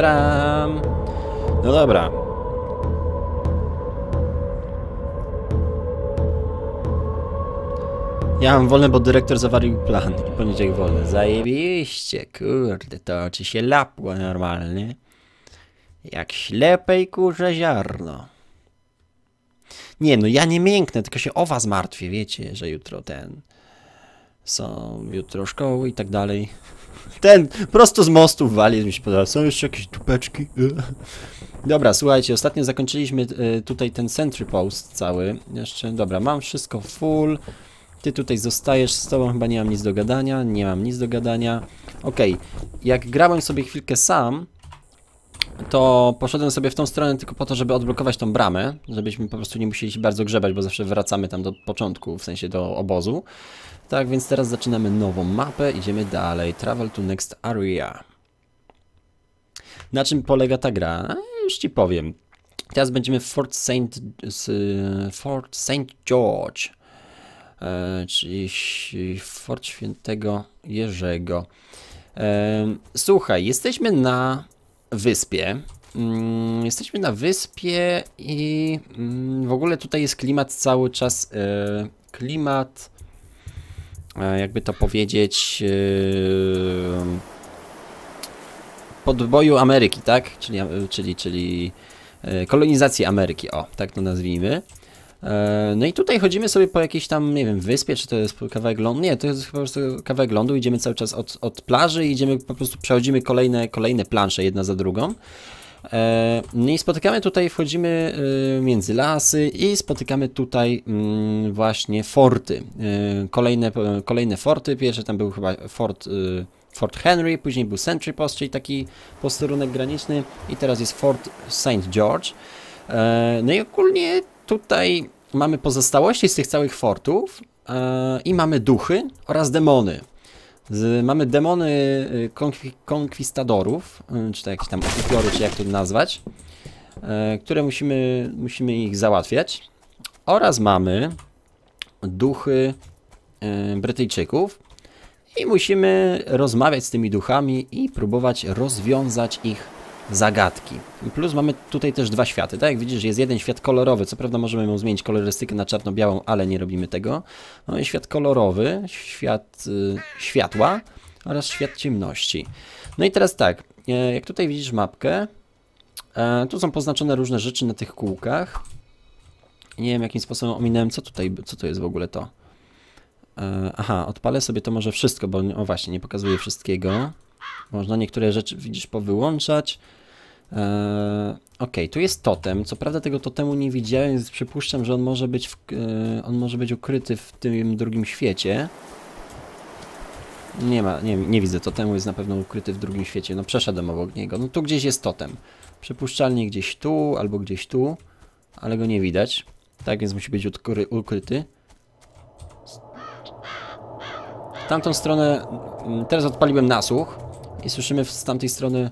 Taram! No dobra. Ja mam wolne, bo dyrektor zawarił plan i poniedziałek wolny. Zajebiście, kurde, to ci się lapło normalnie. Jak ślepej kurze ziarno. Nie, no ja nie mięknę, tylko się o was martwię, wiecie, że jutro ten... Są jutro szkoły i tak dalej. Ten prosto z mostu wali, mi się podoba. Są jeszcze jakieś tupeczki. Dobra, słuchajcie, ostatnio zakończyliśmy y, tutaj ten sentry post cały. Jeszcze, dobra, mam wszystko full. Ty tutaj zostajesz, z tobą chyba nie mam nic do gadania, nie mam nic do gadania. Okej, jak grałem sobie chwilkę sam, to poszedłem sobie w tą stronę tylko po to, żeby odblokować tą bramę, żebyśmy po prostu nie musieli się bardzo grzebać, bo zawsze wracamy tam do początku, w sensie do obozu. Tak, więc teraz zaczynamy nową mapę, idziemy dalej. Travel to next area. Na czym polega ta gra? A, już ci powiem. Teraz będziemy w Fort Saint, Fort Saint George, e, czyli Fort Świętego Jerzego. E, słuchaj, jesteśmy na wyspie. Mm, jesteśmy na wyspie i mm, w ogóle tutaj jest klimat cały czas. E, klimat, e, jakby to powiedzieć, e, podboju Ameryki, tak? Czyli, czyli, czyli kolonizacji Ameryki, o, tak to nazwijmy. No i tutaj chodzimy sobie po jakiejś tam, nie wiem, wyspie, czy to jest kawałek lądu? Nie, to jest po prostu kawałek lądu, idziemy cały czas od, od plaży i idziemy, po prostu przechodzimy kolejne, kolejne plansze, jedna za drugą. No i spotykamy tutaj, wchodzimy między lasy i spotykamy tutaj mm, właśnie forty. Kolejne, kolejne forty, pierwsze tam był chyba fort... Fort Henry, później był Sentry Post, czyli taki posterunek graniczny i teraz jest Fort St. George. No i ogólnie tutaj mamy pozostałości z tych całych fortów e, i mamy duchy oraz demony. Z, mamy demony y, konkwi, konkwistadorów, y, czy to jakieś tam upiory, czy jak to nazwać, e, które musimy, musimy ich załatwiać. Oraz mamy duchy e, Brytyjczyków i musimy rozmawiać z tymi duchami i próbować rozwiązać ich zagadki. Plus mamy tutaj też dwa światy, tak jak widzisz jest jeden świat kolorowy, co prawda możemy mu zmienić kolorystykę na czarno-białą, ale nie robimy tego. Mamy świat kolorowy, świat y, światła oraz świat ciemności. No i teraz tak, e, jak tutaj widzisz mapkę, e, tu są poznaczone różne rzeczy na tych kółkach. Nie wiem jakim sposobem ominąłem, co tutaj, co to jest w ogóle to. E, aha, odpalę sobie to może wszystko, bo o właśnie, nie pokazuję wszystkiego. Można niektóre rzeczy, widzisz, powyłączać. Eee, ok, tu jest totem. Co prawda tego totemu nie widziałem, więc przypuszczam, że on może być, w, e, on może być ukryty w tym drugim świecie. Nie ma, nie, nie widzę totemu, jest na pewno ukryty w drugim świecie. No przeszedłem obok niego. No tu gdzieś jest totem. Przypuszczalnie gdzieś tu, albo gdzieś tu, ale go nie widać. Tak więc musi być ukry, ukryty. Tamtą stronę, mm, teraz odpaliłem nasłuch i słyszymy z tamtej strony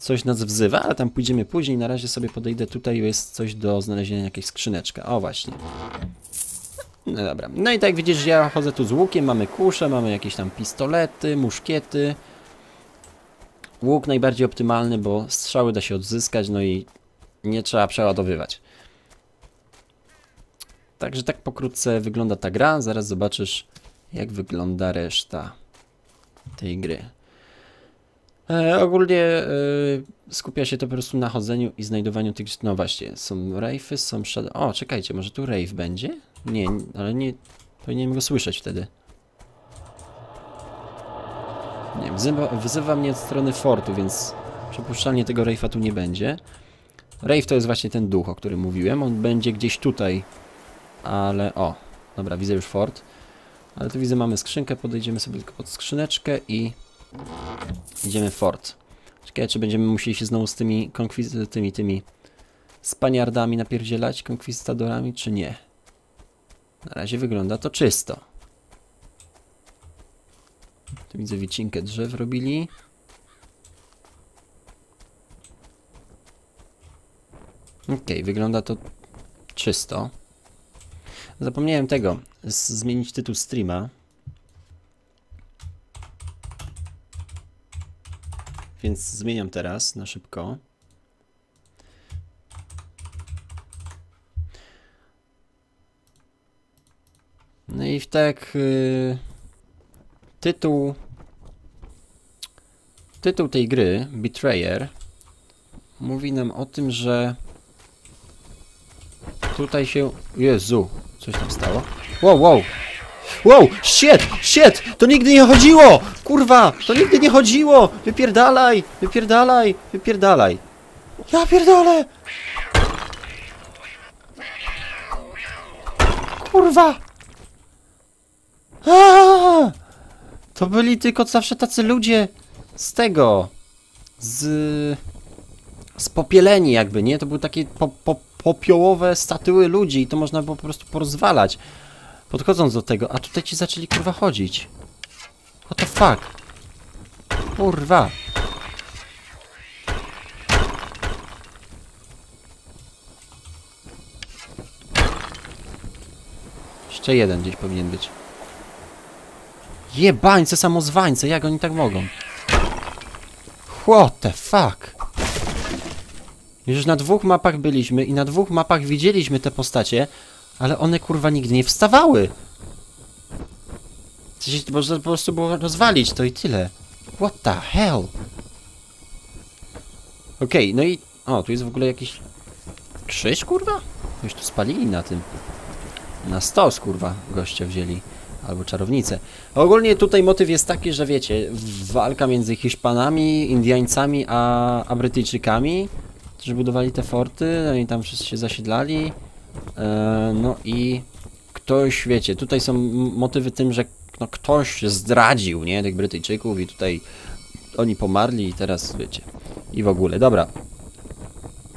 coś nas wzywa, ale tam pójdziemy później. Na razie sobie podejdę tutaj, jest coś do znalezienia, jakaś skrzyneczka. O, właśnie. No dobra. No i tak widzisz, ja chodzę tu z łukiem, mamy kusze, mamy jakieś tam pistolety, muszkiety. Łuk najbardziej optymalny, bo strzały da się odzyskać, no i nie trzeba przeładowywać. Także tak pokrótce wygląda ta gra. Zaraz zobaczysz, jak wygląda reszta tej gry. E, ogólnie e, skupia się to po prostu na chodzeniu i znajdowaniu tych... No właśnie, są rejfy, są shadow... O, czekajcie, może tu rejf będzie? Nie, ale nie... Powinienem go słyszeć wtedy. Nie, wzywa, wzywa mnie od strony fortu, więc przypuszczalnie tego rejfa tu nie będzie. Rejf to jest właśnie ten duch, o którym mówiłem. On będzie gdzieś tutaj, ale... O, dobra, widzę już fort. Ale tu widzę, mamy skrzynkę, podejdziemy sobie tylko pod skrzyneczkę i Idziemy fort. Ciekawe, czy będziemy musieli się znowu z tymi tymi, tymi spaniardami napierdzielać, konkwistadorami, czy nie. Na razie wygląda to czysto. Tu widzę wycinkę drzew robili. Ok, wygląda to czysto. Zapomniałem tego, zmienić tytuł streama. Więc zmieniam teraz na szybko. No i w tak y, tytuł tytuł tej gry, Betrayer, mówi nam o tym, że tutaj się... Jezu, coś tam stało? Wow, wow! Wow, shit, shit, to nigdy nie chodziło! Kurwa, to nigdy nie chodziło! Wypierdalaj, wypierdalaj, wypierdalaj. Ja pierdolę! Kurwa! Aaaa! To byli tylko zawsze tacy ludzie z tego, z... spopieleni jakby, nie? To były takie po, po, popiołowe statyły ludzi i to można było po prostu porozwalać. Podchodząc do tego, a tutaj ci zaczęli kurwa chodzić. What the fuck? Kurwa. Jeszcze jeden gdzieś powinien być. Jebańce samozwańce, jak oni tak mogą? What the fuck? Już na dwóch mapach byliśmy i na dwóch mapach widzieliśmy te postacie, ale one kurwa nigdy nie wstawały. Coś można po prostu było rozwalić, to i tyle. What the hell? Okej, no i... O, tu jest w ogóle jakiś... Krzyż, kurwa? Już tu spalili na tym. Na stos, kurwa, gościa wzięli. Albo czarownicę. Ogólnie tutaj motyw jest taki, że wiecie, walka między Hiszpanami, Indiańcami, a, a Brytyjczykami, którzy budowali te forty, no i tam wszyscy się zasiedlali. E, no i ktoś, wiecie, tutaj są motywy tym, że no, ktoś zdradził, nie, tych Brytyjczyków i tutaj oni pomarli i teraz, wiecie, i w ogóle. Dobra.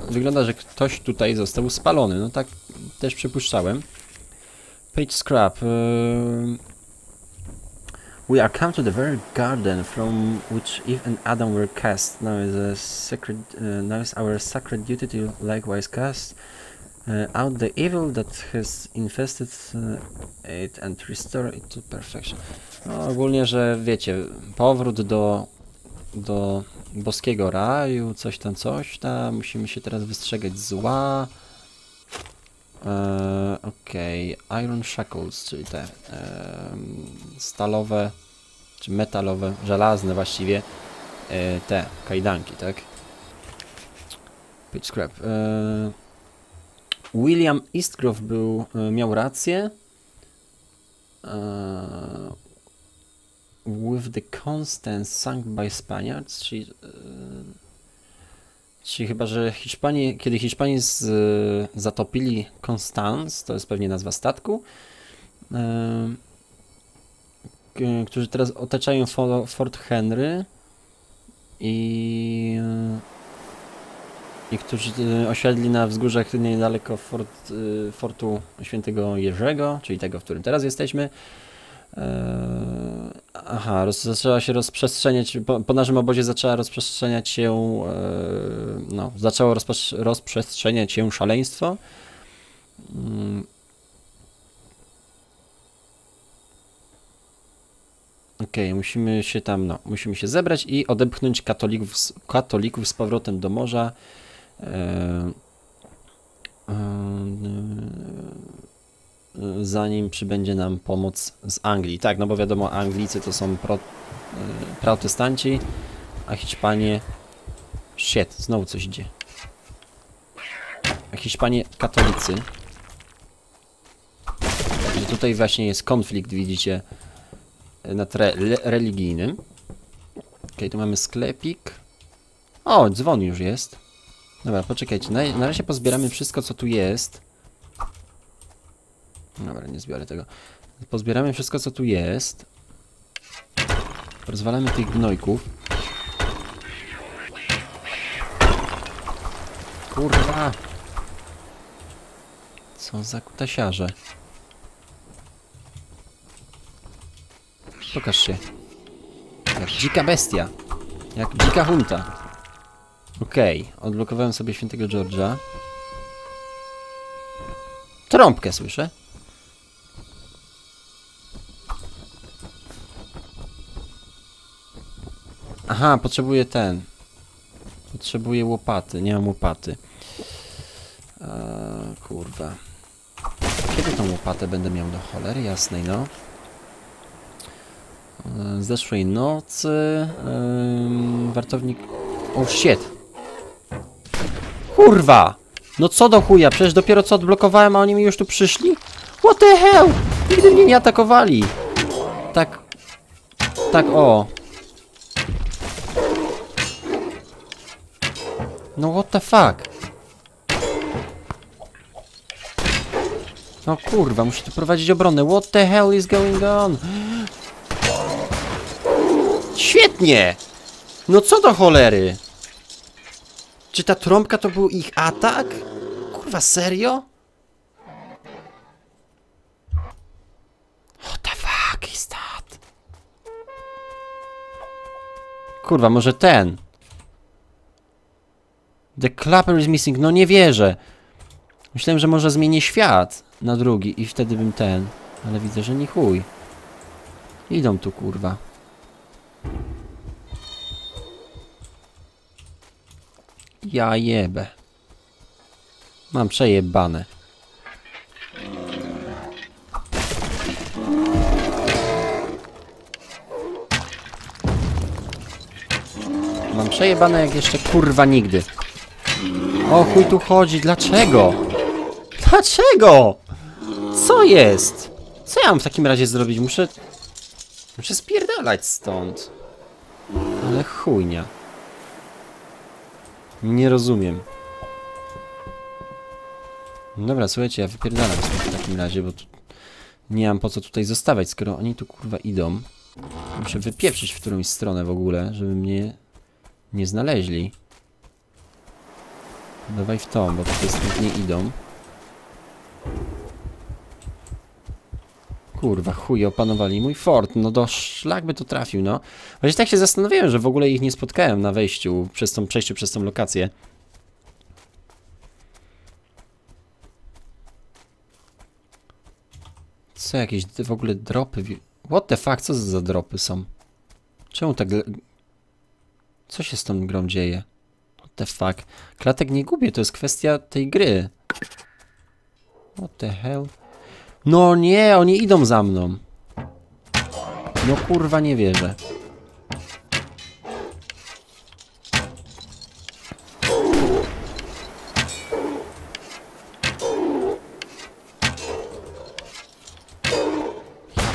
Wygląda, że ktoś tutaj został spalony, no tak też przypuszczałem. Page scrap. Uh, we are come to the very garden from which Eve and Adam were cast. Now is a sacred. Uh, now is our sacred duty to likewise cast uh, out the evil that has infested uh, it and restore it to perfection. No, ogólnie, że wiecie, powrót do do boskiego raju, coś tam, coś tam. Musimy się teraz wystrzegać zła. Eee, Okej, Iron Shackles, czyli te em, stalowe, czy metalowe, żelazne właściwie, e, te kajdanki, tak? Pitch scrap. William Eastgrove był, e, miał rację. Eee, with the Constance sunk by Spaniards, czyli, e, czyli chyba, że Hiszpanie, kiedy Hiszpanie z, zatopili Constance, to jest pewnie nazwa statku, e, którzy teraz otaczają fo, Fort Henry i, e, i którzy e, osiedli na wzgórzach niedaleko fort, e, fortu Świętego Jerzego, czyli tego, w którym teraz jesteśmy. Eee, aha, zaczęła się rozprzestrzeniać, po, po naszym obozie zaczęła rozprzestrzeniać się, no, zaczęło rozprzes- rozprzestrzeniać się szaleństwo. Mm. Okej, musimy się tam, no, musimy się zebrać i odepchnąć katolików, katolików z powrotem do morza. Eee, eee, zanim przybędzie nam pomoc z Anglii. Tak, no bo wiadomo, Anglicy to są pro, protestanci, a Hiszpanie... Shit, znowu coś idzie. A Hiszpanie katolicy. I tutaj właśnie jest konflikt, widzicie, na tle le- religijnym. Okej, tu mamy sklepik. O, dzwon już jest. Dobra, poczekajcie, na, na razie pozbieramy wszystko, co tu jest. Dobra, nie zbiorę tego. Pozbieramy wszystko, co tu jest. Rozwalamy tych gnojków. Kurwa! Co za kutasiarze. Pokaż się. Jak dzika bestia. Jak dzika hunta. Okej, odblokowałem sobie świętego George'a. Trąbkę słyszę. Aha, potrzebuję ten. Potrzebuję łopaty, nie mam łopaty. Eee, kurwa. Kiedy tą łopatę będę miał do cholery jasnej, no? Eee, zeszłej nocy... Eee, wartownik... Oh, shit! Kurwa! No co do chuja, przecież dopiero co odblokowałem, a oni mi już tu przyszli? What the hell? Nigdy mnie nie atakowali! Tak... Tak, o. No what the fuck? No kurwa, muszę tu prowadzić obronę. What the hell is going on? Świetnie! No co do cholery? Czy ta trąbka to był ich atak? Kurwa, serio? What the fuck is that? Kurwa, może ten? The clapper is missing. No nie wierzę. Myślałem, że może zmienię świat na drugi i wtedy bym ten. Ale widzę, że nie chuj. Idą tu, kurwa. Ja jebę. Mam przejebane. Mam przejebane jak jeszcze kurwa nigdy. O chuj tu chodzi, dlaczego? Dlaczego? Co jest? Co ja mam w takim razie zrobić? Muszę... Muszę spierdalać stąd. Ale chujnia. Nie rozumiem. Dobra, słuchajcie, ja wypierdalam w takim razie, bo tu nie mam po co tutaj zostawać, skoro oni tu kurwa idą. Muszę wypieprzyć w którąś stronę w ogóle, żeby mnie nie znaleźli. Dawaj w tą, bo tutaj nie idą. Kurwa, chuj, opanowali mój fort. No do szlak by to trafił, no. Właśnie tak się zastanawiałem, że w ogóle ich nie spotkałem na wejściu, przez tą, przejściu przez tą lokację. Co, jakieś w ogóle dropy? What the fuck, co za dropy są? Czemu tak... Co się z tą grą dzieje? What the fuck? Klatek nie gubię, to jest kwestia tej gry. What the hell? No nie, oni idą za mną. No kurwa, nie wierzę.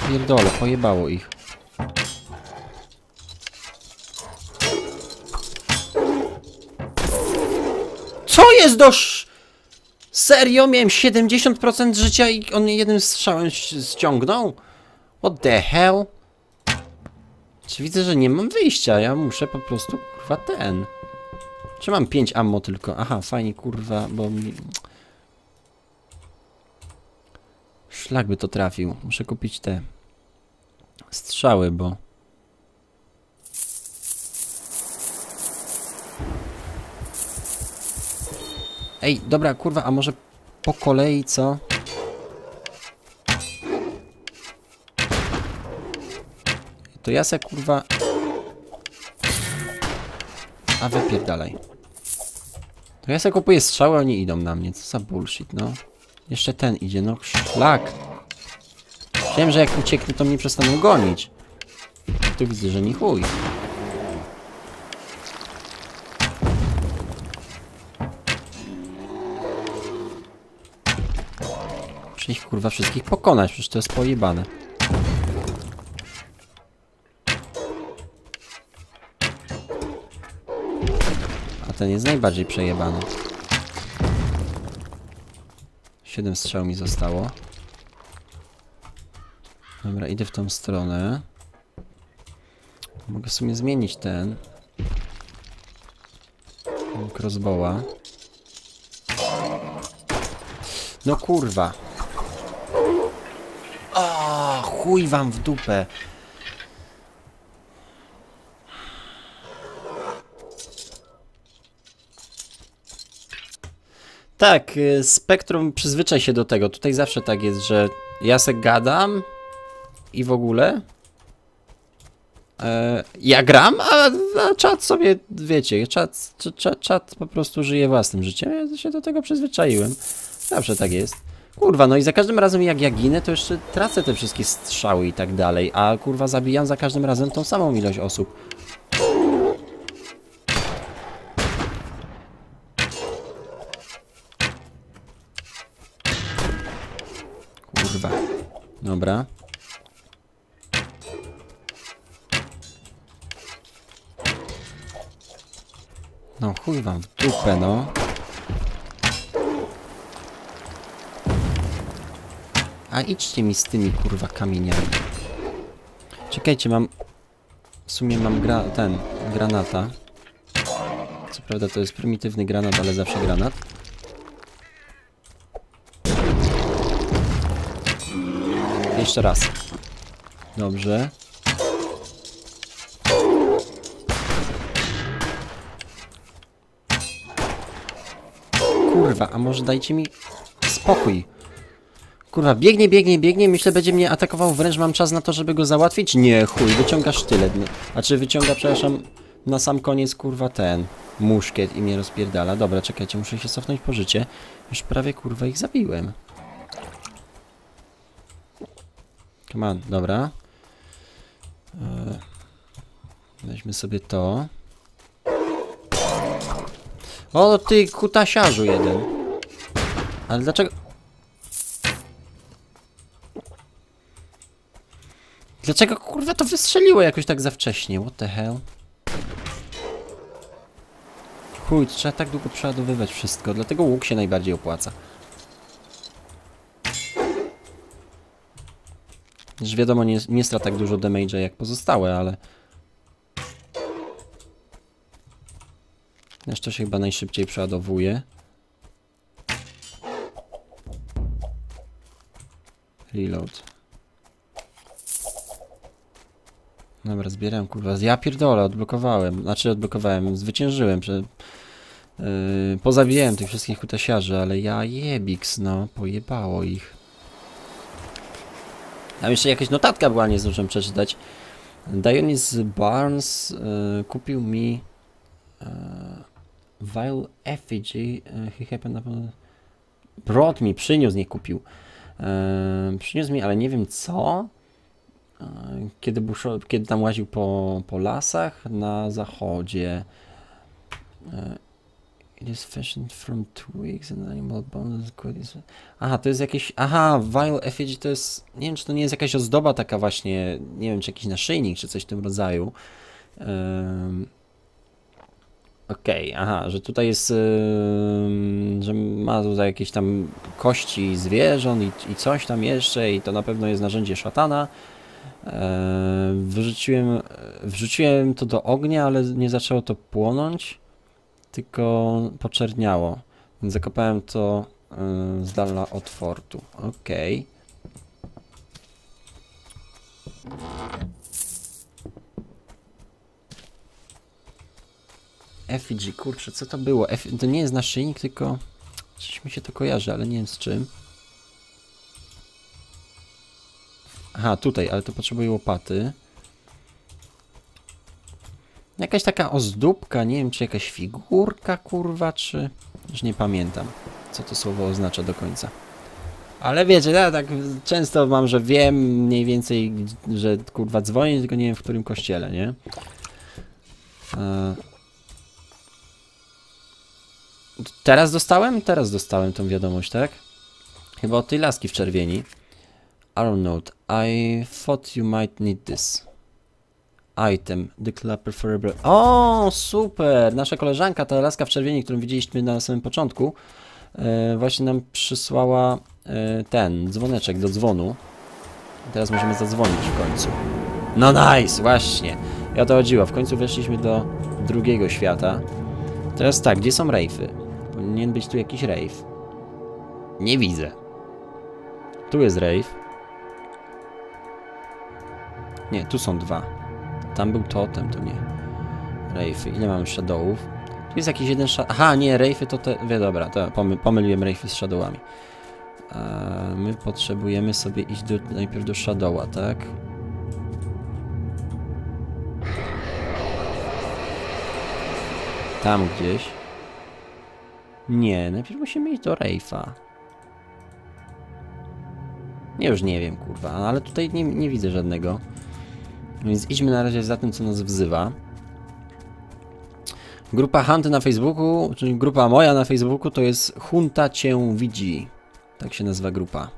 Pierdolę, pojebało ich. Co jest dosz... Serio? Miałem 70% życia i on jednym strzałem ściągnął? What the hell? Czy widzę, że nie mam wyjścia? Ja muszę po prostu, kurwa, ten... Czy mam 5 ammo tylko? Aha, fajnie, kurwa, bo mi... Szlak by to trafił. Muszę kupić te strzały, bo... Ej, dobra, kurwa, a może po kolei, co? To ja se, kurwa... A wypierdalaj. To ja se kupuję strzały, oni idą na mnie. Co za bullshit, no. Jeszcze ten idzie, no szlak. Wiem, że jak ucieknę, to mnie przestaną gonić. Tu widzę, że nie chuj. Kurwa wszystkich pokonać, przecież to jest pojebane. A ten jest najbardziej przejebany. Siedem strzał mi zostało. Dobra, idę w tą stronę. Mogę sobie zmienić ten. Crossbowa. No kurwa. Chuj wam w dupę. Tak, y, Spektrum przyzwyczaj się do tego. Tutaj zawsze tak jest, że ja se gadam i w ogóle. E, ja gram, a, a czat sobie, wiecie, czat, czat, czat po prostu żyje własnym życiem. Ja się do tego przyzwyczaiłem. Zawsze tak jest. Kurwa, no i za każdym razem jak ja ginę, to jeszcze tracę te wszystkie strzały i tak dalej, a kurwa zabijam za każdym razem tą samą ilość osób. Kurwa. Dobra. No chuj wam w dupę, no. A idźcie mi z tymi kurwa kamieniami. Czekajcie, mam... W sumie mam gra... ten... granata. Co prawda to jest prymitywny granat, ale zawsze granat. Jeszcze raz. Dobrze. Kurwa, a może dajcie mi spokój. Kurwa, biegnie, biegnie, biegnie, myślę, będzie mnie atakował, wręcz mam czas na to, żeby go załatwić? Nie, chuj, wyciąga sztylet. A czy wyciąga, przepraszam, na sam koniec, kurwa, ten muszkiet i mnie rozpierdala. Dobra, czekajcie, muszę się cofnąć po życie. Już prawie, kurwa, ich zabiłem. Come on, dobra. E, weźmy sobie to. O, ty kutasiarzu jeden. Ale dlaczego... Dlaczego kurwa to wystrzeliło jakoś tak za wcześnie? What the hell? Chuj, trzeba tak długo przeładowywać wszystko, dlatego łuk się najbardziej opłaca. Już wiadomo, nie, nie stra tak dużo damage'a jak pozostałe, ale... Jeszcze się chyba najszybciej przeładowuje. Reload. Dobra, zbieram kurwa. Ja pierdolę, odblokowałem. Znaczy odblokowałem, zwyciężyłem. Prze... Yy, pozabijałem tych wszystkich kutasiarzy, ale ja jebiks, no. Pojebało ich. Tam jeszcze jakaś notatka była, nie zdążyłem przeczytać. Dionys Barnes yy, kupił mi yy, Vile Effigy. Yy, he happened upon... Brought mi, przyniósł, nie kupił. Yy, przyniósł mi, ale nie wiem co. Kiedy, buszo, kiedy tam łaził po, po lasach na zachodzie. Yy, It is fashioned from twigs and animal bones. Aha, to jest jakieś... Aha, Vile Effigy to jest... Nie wiem, czy to nie jest jakaś ozdoba taka właśnie... Nie wiem, czy jakiś naszyjnik, czy coś w tym rodzaju. Um, Okej, okay, aha, że tutaj jest... Um, że ma tutaj jakieś tam kości zwierząt i, i coś tam jeszcze i to na pewno jest narzędzie szatana. Um, wyrzuciłem, wrzuciłem to do ognia, ale nie zaczęło to płonąć tylko poczerniało. Więc zakopałem to yy, z dala od fortu. Ok. Effigy, kurczę, co to było? To nie jest naszyjnik, tylko coś mi się to kojarzy, ale nie wiem z czym. Aha, tutaj, ale to potrzebuję łopaty. Jakaś taka ozdóbka, nie wiem czy jakaś figurka kurwa, czy... Już nie pamiętam, co to słowo oznacza do końca. Ale wiecie, ja tak często mam, że wiem mniej więcej, że kurwa dzwonię, tylko nie wiem w którym kościele, nie? E... Teraz dostałem? Teraz dostałem tą wiadomość, tak? Chyba od tej laski w czerwieni. Note. I thought you might need this. Item, declare preferable. O, super! Nasza koleżanka, ta laska w czerwieni, którą widzieliśmy na samym początku, e, właśnie nam przysłała e, ten dzwoneczek do dzwonu. Teraz możemy zadzwonić w końcu. No nice, właśnie. I o to chodziło. W końcu weszliśmy do drugiego świata. Teraz tak, gdzie są rejfy? Powinien być tu jakiś rejf. Nie widzę. Tu jest rejf. Nie, tu są dwa. Tam był totem, to nie. Rejfy. Ile mamy shadowów? Tu jest jakiś jeden shadow... Aha, nie, rejfy to te... Wie, dobra, to pomy pomyliłem rejfy z shadowami. Eee, my potrzebujemy sobie iść do, najpierw do shadowa, tak? Tam gdzieś. Nie, najpierw musimy iść do Rejfa. Ja już nie wiem, kurwa, ale tutaj nie, nie widzę żadnego. Więc idźmy na razie za tym, co nas wzywa. Grupa Hunty na Facebooku, czyli grupa moja na Facebooku, to jest Hunta Cię Widzi. Tak się nazywa grupa.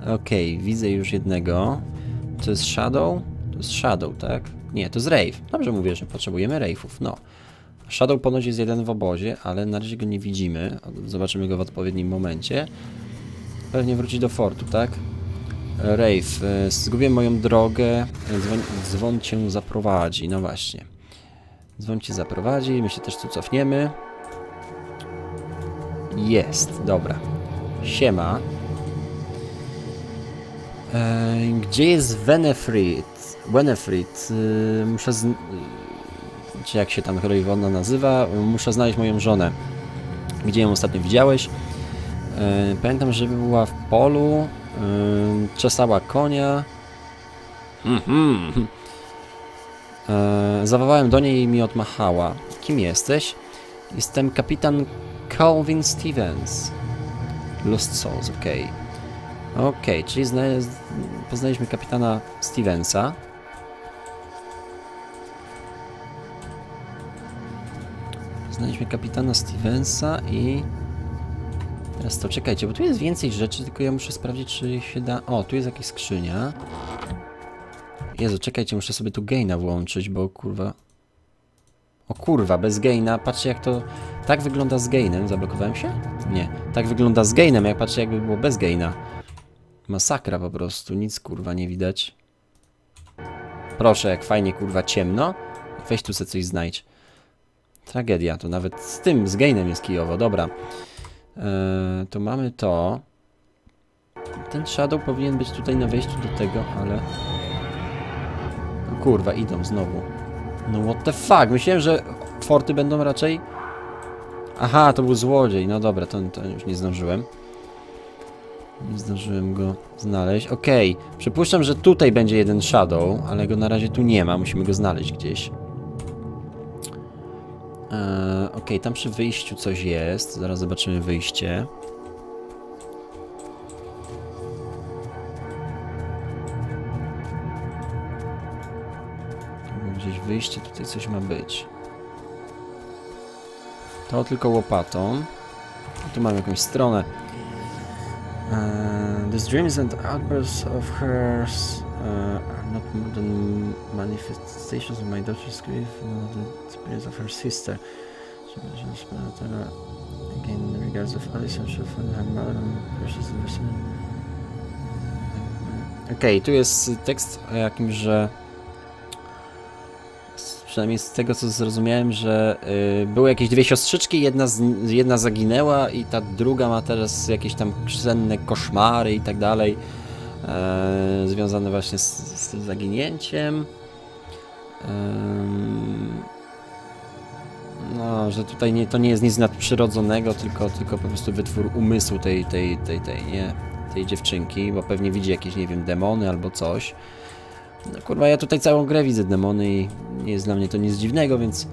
Okej, okay, widzę już jednego. To jest Shadow? To jest Shadow, tak? Nie, to jest Rave. Dobrze mówię, że potrzebujemy Rave'ów, no. Shadow ponoć jest jeden w obozie, ale na razie go nie widzimy. Zobaczymy go w odpowiednim momencie. Pewnie wróci do fortu, tak? Rave, e, zgubiłem moją drogę, dzwon, dzwon cię zaprowadzi, no właśnie. Dzwon cię zaprowadzi, my się też tu cofniemy. Jest, dobra. Siema. Eee, gdzie jest Wenefrit? Wenefrit, eee, muszę z... czy jak się tam Heroiwona nazywa, muszę znaleźć moją żonę. Gdzie ją ostatnio widziałeś? Eee, pamiętam, że była w polu, czesała konia. Mhm. Zawołałem do niej i mi odmachała. Kim jesteś? Jestem kapitan Calvin Stevens. Lost Souls, ok. Ok, czyli poznaliśmy kapitana Stevensa. Poznaliśmy kapitana Stevensa i... Teraz to czekajcie, bo tu jest więcej rzeczy, tylko ja muszę sprawdzić, czy się da... O, tu jest jakaś skrzynia. Jezu, czekajcie, muszę sobie tu gaina włączyć, bo kurwa... O kurwa, bez gaina, patrzcie jak to... Tak wygląda z gainem, zablokowałem się? Nie, tak wygląda z gainem, jak patrzcie jakby było bez gaina. Masakra po prostu, nic kurwa nie widać. Proszę, jak fajnie kurwa ciemno. Weź tu sobie coś znajdź. Tragedia, to nawet z tym, z gainem jest kijowo, dobra. Eee, to mamy to. Ten Shadow powinien być tutaj na wejściu do tego, ale... kurwa, idą znowu. No what the fuck, myślałem, że forty będą raczej... Aha, to był złodziej, no dobra, to, to już nie zdążyłem. Nie zdążyłem go znaleźć. Okej, okay. przypuszczam, że tutaj będzie jeden Shadow, ale go na razie tu nie ma, musimy go znaleźć gdzieś. Eee, ok, tam przy wyjściu coś jest. Zaraz zobaczymy wyjście. Gdzieś wyjście, tutaj coś ma być. To tylko łopatą. Tu mamy jakąś stronę. Uh, these dreams and outbursts of hers uh, not more than manifestations of my daughter's grief, nor the spirits of her sister. She mentions uh, again in regards of Alison, she found her mother and precious investment. Okej, okay, tu jest tekst o jakimś, że przynajmniej z tego co zrozumiałem, że y, były jakieś dwie siostrzyczki, jedna, z, jedna zaginęła i ta druga ma teraz jakieś tam senne koszmary i tak dalej, e, związane właśnie z, z tym zaginięciem. no, że tutaj nie, to nie jest nic nadprzyrodzonego, tylko, tylko po prostu wytwór umysłu tej, tej, tej, tej, nie, tej dziewczynki, bo pewnie widzi jakieś, nie wiem, demony albo coś. No kurwa, ja tutaj całą grę widzę demony i nie jest dla mnie to nic dziwnego, więc...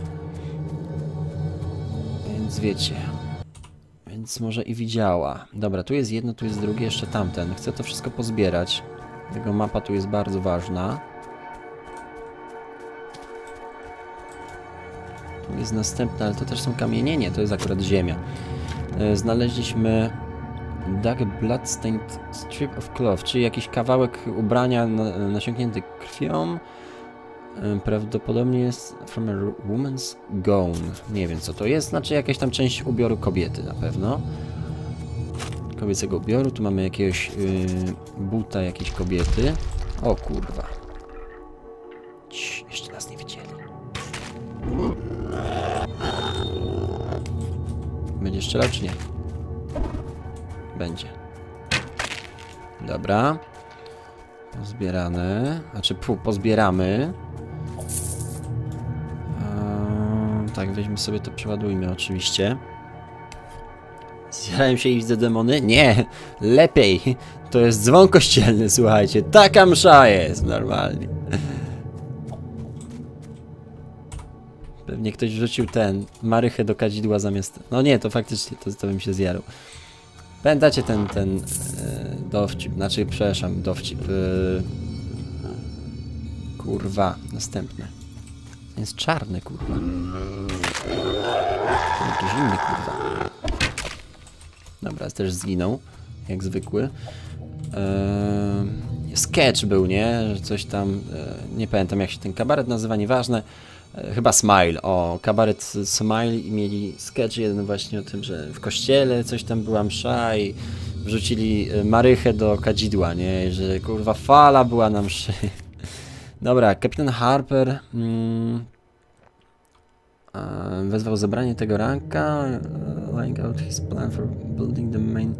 Więc wiecie. Więc może i widziała. Dobra, tu jest jedno, tu jest drugie, jeszcze tamten. Chcę to wszystko pozbierać. Tego mapa tu jest bardzo ważna. Tu jest następna, ale to też są kamienie. Nie, to jest akurat ziemia. E, znaleźliśmy Dark Bloodstained Strip of Cloth, czyli jakiś kawałek ubrania nasiąknięty krwią. Prawdopodobnie jest from a woman's gown. Nie wiem co to jest, znaczy jakaś tam część ubioru kobiety na pewno. Kobiecego ubioru, tu mamy jakiegoś yy, buta jakiejś kobiety. O kurwa. Cii, jeszcze nas nie widzieli. Będzie strzelał czy nie? Będzie. Dobra. Pozbierane. Znaczy, pół, pozbieramy. Tak, weźmy sobie to, przeładujmy oczywiście. Zjadałem się i widzę demony? Nie! Lepiej! To jest dzwon kościelny, słuchajcie. Taka msza jest, normalnie. Pewnie ktoś wrzucił ten, marychę do kadzidła zamiast... No nie, to faktycznie, to, to bym się zjarał. Pamiętacie ten, ten e, dowcip, znaczy, przepraszam, dowcip. E, kurwa, następne. Jest czarny, kurwa. Jakiś inny, kurwa. Dobra, też zginął, jak zwykły. Eee, sketch był, nie? Coś tam, e, nie pamiętam jak się ten kabaret nazywa, nieważne. E, chyba Smile, o, kabaret Smile i mieli sketch jeden właśnie o tym, że w kościele coś tam była msza i wrzucili e, marychę do kadzidła, nie? Że kurwa fala była na mszy. Dobra, kapitan Harper mm, e, wezwał zebranie tego ranka, laying out his plan for building the main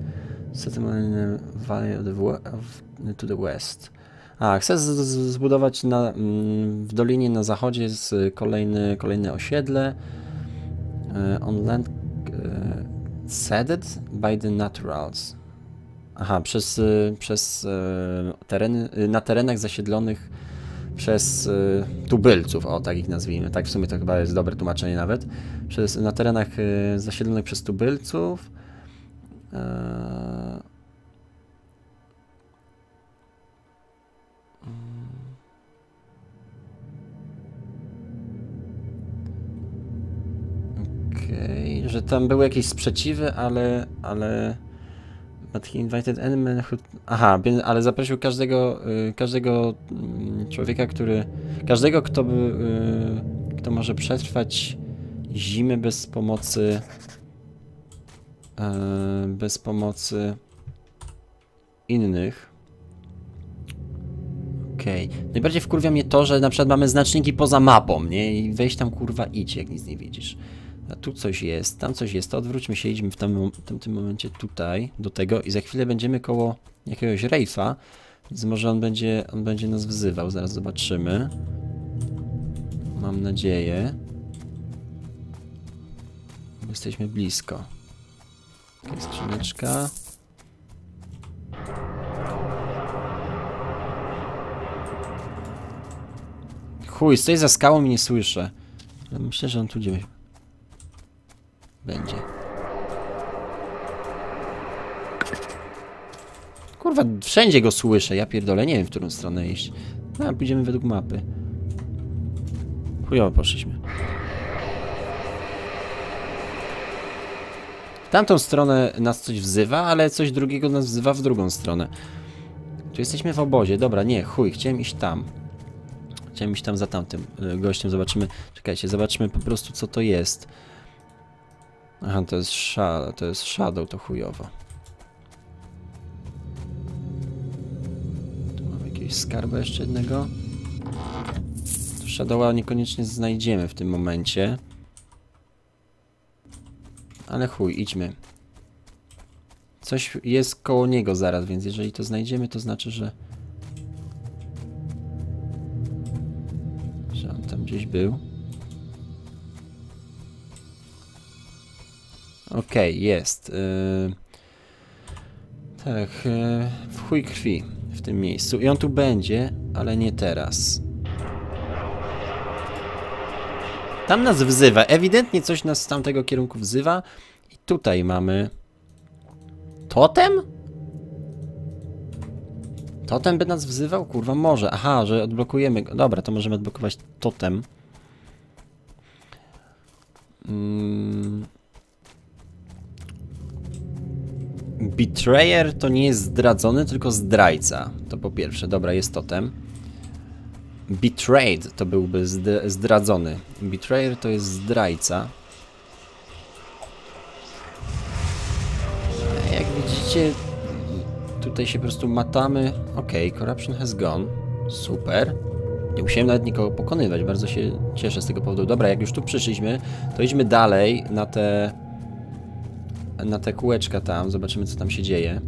settlement in the valley of the, of, to the west. A, z, zbudować na, mm, w dolinie na zachodzie z kolejny, kolejne osiedle e, on land e, ceded by the naturals. Aha, przez, przez tereny, na terenach zasiedlonych przez e, tubylców, o tak ich nazwijmy, tak w sumie to chyba jest dobre tłumaczenie nawet, przez, na terenach e, zasiedlonych przez tubylców e, Okej, że tam były jakieś sprzeciwy, ale, ale but he invited any man who... Aha, ale zaprosił każdego, y, każdego mm, człowieka, który, każdego, kto by, y, kto może przetrwać zimę bez pomocy, e, bez pomocy innych. Okej. Najbardziej wkurwia mnie to, że na przykład mamy znaczniki poza mapą, nie? I weź tam kurwa idź, jak nic nie widzisz. A tu coś jest, tam coś jest, to odwróćmy się, idźmy w tym, tym momencie tutaj, do tego i za chwilę będziemy koło jakiegoś rejfa, więc może on będzie, on będzie nas wzywał, zaraz zobaczymy. Mam nadzieję. Jesteśmy blisko. Okej, skrzyneczka. Chuj, stoi za skałą i nie słyszę. Ale Myślę, że on tu gdzieś będzie. Kurwa, wszędzie go słyszę, ja pierdolę, nie wiem w którą stronę iść. No, pójdziemy według mapy. Chujowo poszliśmy. W tamtą stronę nas coś wzywa, ale coś drugiego nas wzywa w drugą stronę. Tu jesteśmy w obozie, dobra, nie, chuj, chciałem iść tam. Chciałem iść tam za tamtym y, gościem, zobaczymy, czekajcie, zobaczymy po prostu co to jest. Aha, to jest shadow, to jest shadow, to chujowo. Tu mamy jakiegoś skarba jeszcze jednego. Tu shadowa niekoniecznie znajdziemy w tym momencie. Ale chuj, idźmy. Coś jest koło niego zaraz, więc jeżeli to znajdziemy, to znaczy, że... Że on tam gdzieś był. Okej, jest. Yy... Tak, yy... w chuj krwi w tym miejscu. I on tu będzie, ale nie teraz. Tam nas wzywa. Ewidentnie coś nas z tamtego kierunku wzywa. I tutaj mamy... Totem? Totem by nas wzywał? Kurwa, może. Aha, że odblokujemy go. Dobra, to możemy odblokować totem. Mm. Betrayer to nie jest zdradzony, tylko zdrajca. To po pierwsze. Dobra, jest totem. Betrayed to byłby zdra- zdradzony. Betrayer to jest zdrajca. Jak widzicie, tutaj się po prostu matamy. Okej, corruption has gone. Super. Nie musiałem nawet nikogo pokonywać, bardzo się cieszę z tego powodu. Dobra, jak już tu przyszliśmy, to idźmy dalej na te na te kółeczka tam, zobaczymy co tam się dzieje.